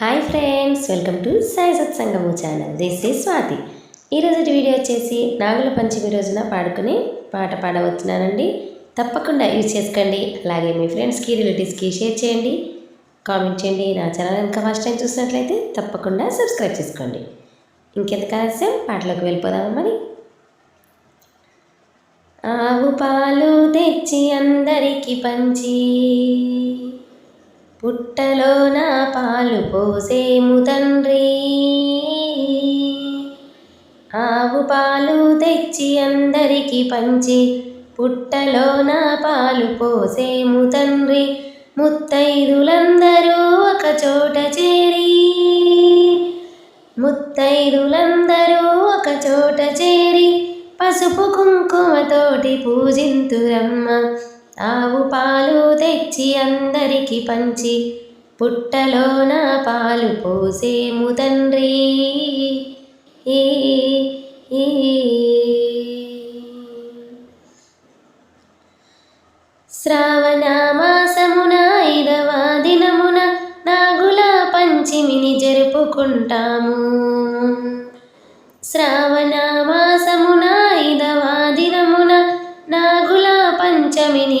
Hi friends welcome to Sai Satsangamu channel. This is Swathi. ఈరోజు video వచ్చేసి నాగుల పంచమి రోజున పాడుకుని పాట పాడవచ్చున్నానండి. తప్పకుండా యూజ్ చేసుకోండి. అలాగే మీ ఫ్రెండ్స్కి రిలేటివ్స్కి షేర్ చేయండి. కామెంట్ చేయండి. నా ఛానల్ ఇంకా ఫస్ట్ టైం చూసినట్లయితే తప్పకుండా సబ్స్క్రైబ్ చేసుకోండి. ఇంకెంత ఆలస్యం? పాటలోకి వెళ్ళిపోదామా మరి? ఆవు పాలు తెచ్చి అందరికీ పంచి పుట్టలో నా పాలు పోసేము తండ్రి. ఆవు పాలు తెచ్చి అందరికి పంచి పుట్టలో నా పాలు పోసేము తండ్రి. ముత్తైదులందరూ ఒక చోట చేరి ముత్తైదులందరూ ఒక చోట చేరి పసుపు కుంకుమతోటి పూజింతురమ్మ. ఆవు పాలు తెచ్చి అందరికి పంచి పుట్టలో నా పాలు పోసేము తండ్రి. శ్రావణ మాసమున ఐదవ దినమున నాగుల పంచమిని జరుపుకుంటాము.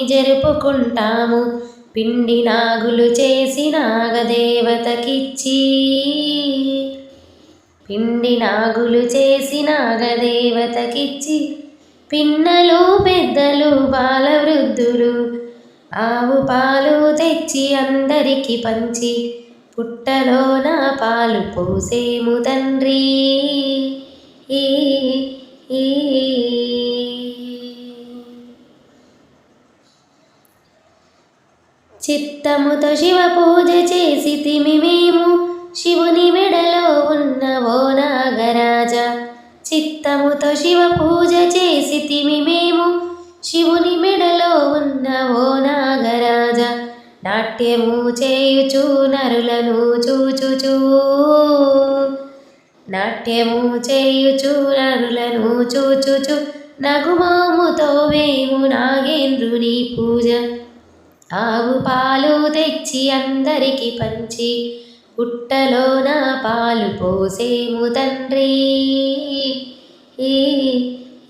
జరుపుకుంటాము పిండి నాగులు చేసి నాగదేవతకిచ్చి. పిండి నాగులు చేసి నాగదేవతకిచ్చి. పిన్నలు పెద్దలు బాలవృద్ధులు ఆవు పాలు తెచ్చి అందరికి పంచి. పుట్టలో నా పాలు పోసేము తండ్రి. ఈ. చిత్తముతో శివ పూజ చేసి మేము. శివుని మెడలో ఉన్న ఓ నాగరాజ. చిత్తముతో శివ పూజ చేసి మేము. శివుని మెడలో ఉన్న ఓ నాగరాజ. నాట్యము చేయుచు నరులను చూచుచూ. నాట్యము చేయుచు నరులను చూచుచు. నగుమాముతో మేము నాగేంద్రుని పూజ. ఆవు పాలు తెచ్చి అందరికి పంచి పుట్టలో నా పాలు పోసేము తండ్రి ఈ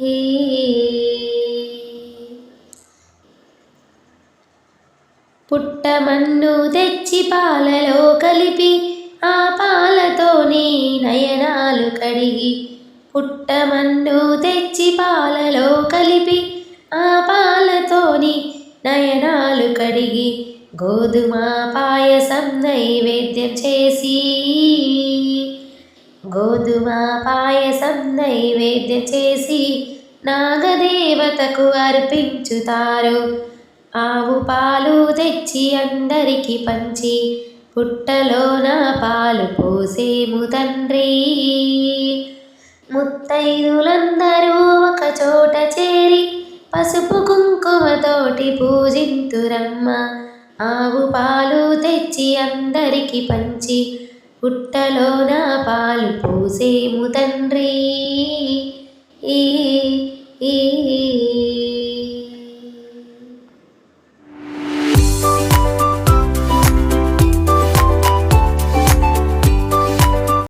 ఈ. పుట్టమన్ను తెచ్చి పాలలో కలిపి ఆ పాలతో నీ నయనాలు కడిగి పుట్టమన్ను తెచ్చి పాలలో కలిపి ఆ పాలతోని నయనాలు కడిగి గోధుమ పాయసం నైవేద్యం చేసి గోధుమ పాయసం నైవేద్యం చేసి నాగదేవతకు అర్పించుతారు. ఆవు పాలు తెచ్చి అందరికి పంచి పుట్టలో నా పాలు పోసేము తండ్రి. ముత్తైదుల పసుపు కుంకుమతోటి పూజింతురమ్మ. ఆవు పాలు తెచ్చి అందరికి పంచి పుట్టలో నా పాలు పోసేము తండ్రి. ఈ ఈ